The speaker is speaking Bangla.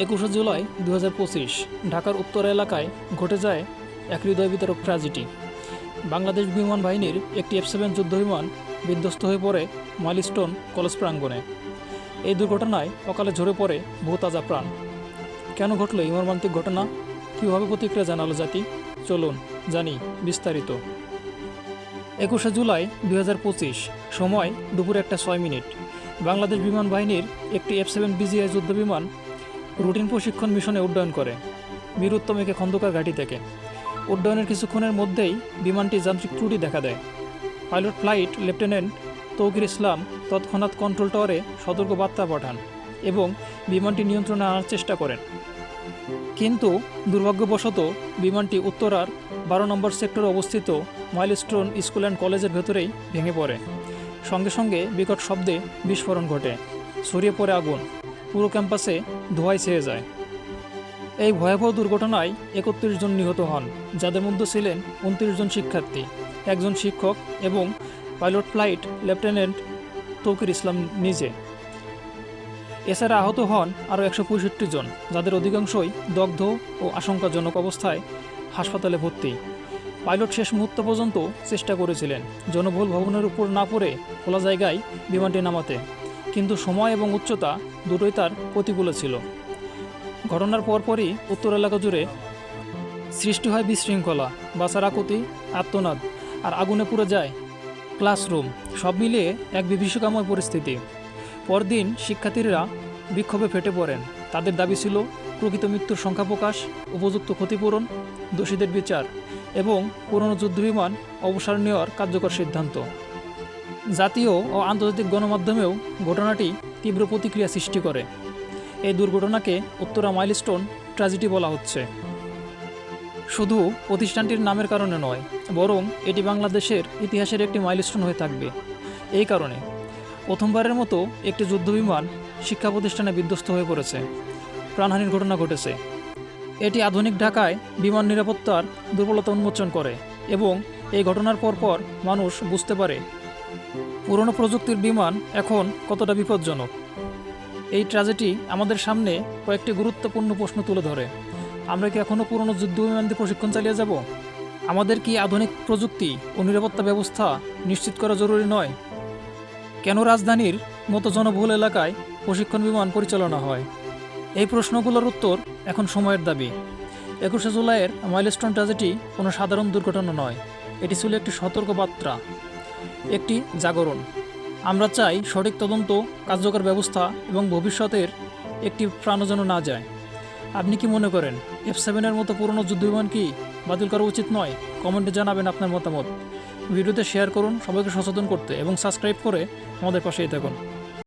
একুশে জুলাই দু হাজার পঁচিশ, ঢাকার উত্তর এলাকায় ঘটে যায় এক হৃদয় বিতরক ট্র্যাজেডি বাংলাদেশ বিমান বাহিনীর একটি এফ সেভেন যুদ্ধ বিমান বিধ্বস্ত হয়ে পড়ে মাইলস্টোন কলেজ প্রাঙ্গণে। এই দুর্ঘটনায় অকালে ঝরে পড়ে বহু তাজা প্রাণ। কেন ঘটল এই মর্মান্তিক ঘটনা? কীভাবে প্রতিক্রিয়া জানালো জাতি? চলুন জানি বিস্তারিত। একুশে জুলাই দু হাজার পঁচিশ, সময় দুপুর একটা ছয় মিনিট। বাংলাদেশ বিমান বাহিনীর একটি এফ সেভেন বিজিআই যুদ্ধ বিমান রুটিন প্রশিক্ষণ মিশনে উড্ডয়ন করে। বীর উত্তমীকে খন্দকার ঘাঁটি থেকে। উড্ডয়নের কিছুক্ষণের মধ্যেই বিমানটি যান্ত্রিক ত্রুটি দেখা দেয়। Pilot flight lieutenant Tauqir Islam তৎক্ষণাৎ কন্ট্রোল টাওয়ারে সতর্ক বার্তা পাঠান এবং বিমানটি নিয়ন্ত্রণে আনার চেষ্টা করেন। কিন্তু দুর্ভাগ্যবশত বিমানটি উত্তরার বারো নম্বর সেক্টরে অবস্থিত মাইলস্টোন স্কুল অ্যান্ড কলেজের ভেতরেই ভেঙে পড়ে। সঙ্গে সঙ্গে বিকট শব্দে বিস্ফোরণ ঘটে। ছড়িয়ে পড়ে আগুন। পুরো ক্যাম্পাসে ধোঁয়ায় ছেয়ে যায়। এই ভয়াবহ দুর্ঘটনায় একত্রিশ জন নিহত হন, যাদের মধ্যে ছিলেন উনত্রিশ জন শিক্ষার্থী, একজন শিক্ষক এবং pilot flight lieutenant Tauqir Islam নিজে। এছাড়া আহত হন আরও একশো পঁয়ষট্টি জন, যাদের অধিকাংশই দগ্ধ ও আশঙ্কাজনক অবস্থায় হাসপাতালে ভর্তি। পাইলট শেষ মুহূর্ত পর্যন্ত চেষ্টা করেছিলেন, জনবহুল ভবনের উপর না পড়ে খোলা জায়গায় বিমানটি নামাতে। কিন্তু সময় এবং উচ্চতা দুটোই তার প্রতিকূলে ছিল। ঘটনার পরপরই উত্তর এলাকা জুড়ে সৃষ্টি হয় বিশৃঙ্খলা বাসার আকুতি আত্মনাদ আর আগুনে পুড়ে যায় ক্লাসরুম, সব মিলিয়ে এক বিভীষিকাময় পরিস্থিতি। পরদিন শিক্ষার্থীরা বিক্ষোভে ফেটে পড়েন। তাদের দাবি ছিল, প্রকৃত মৃত্যুর সংখ্যা প্রকাশ, উপযুক্ত ক্ষতিপূরণ, দোষীদের বিচার এবং পুরনো যুদ্ধবিমান অবসর নেওয়ার কার্যকর সিদ্ধান্ত। জাতীয় ও আন্তর্জাতিক গণমাধ্যমেও ঘটনাটি তীব্র প্রতিক্রিয়া সৃষ্টি করে। এই দুর্ঘটনাকে উত্তরা মাইলস্টোন ট্র্যাজেডি বলা হচ্ছে। শুধু প্রতিষ্ঠানটির নামের কারণে নয়, বরং এটি বাংলাদেশের ইতিহাসের একটি মাইলস্টোন হয়ে থাকবে। এই কারণে প্রথমবারের মতো একটি যুদ্ধবিমান শিক্ষা প্রতিষ্ঠানে বিধ্বস্ত হয়ে পড়েছে। প্রাণহানির ঘটনা ঘটেছে। এটি আধুনিক ঢাকায় বিমান নিরাপত্তার দুর্বলতা উন্মোচন করে এবং এই ঘটনার পরপর মানুষ বুঝতে পারে পুরনো প্রযুক্তির বিমান এখন কতটা বিপজ্জনক? এই ট্র্যাজেডি আমাদের সামনে কয়েকটি গুরুত্বপূর্ণ প্রশ্ন তুলে ধরে। আমরা কি এখনও পুরনো যুদ্ধ বিমান দিয়ে প্রশিক্ষণ চালিয়ে যাব? আমাদের কি আধুনিক প্রযুক্তি ও নিরাপত্তা ব্যবস্থা নিশ্চিত করা জরুরি নয়? কেন রাজধানীর মতো জনবহুল এলাকায় প্রশিক্ষণ বিমান পরিচালনা হয়? এই প্রশ্নগুলোর উত্তর এখন সময়ের দাবি। একুশে জুলাইয়ের মাইলস্টোন ট্র্যাজেডি কোনো সাধারণ দুর্ঘটনা নয়। এটি ছিল একটি সতর্ক বার্তা একটি জাগরণ। আমরা চাই সঠিক তদন্ত, কার্যকর ব্যবস্থা এবং ভবিষ্যতের একটি প্রাণও যেন না যায়। আপনি কি মনে করেন এফ সেভেনের মতো পুরনো যুদ্ধবিমান কি বাতিল করা উচিত নয়? কমেন্টে জানাবেন আপনার মতামত। ভিডিওতে শেয়ার করুন, সবাইকে সচেতন করতে এবং সাবস্ক্রাইব করে আমাদের পাশেই থাকুন।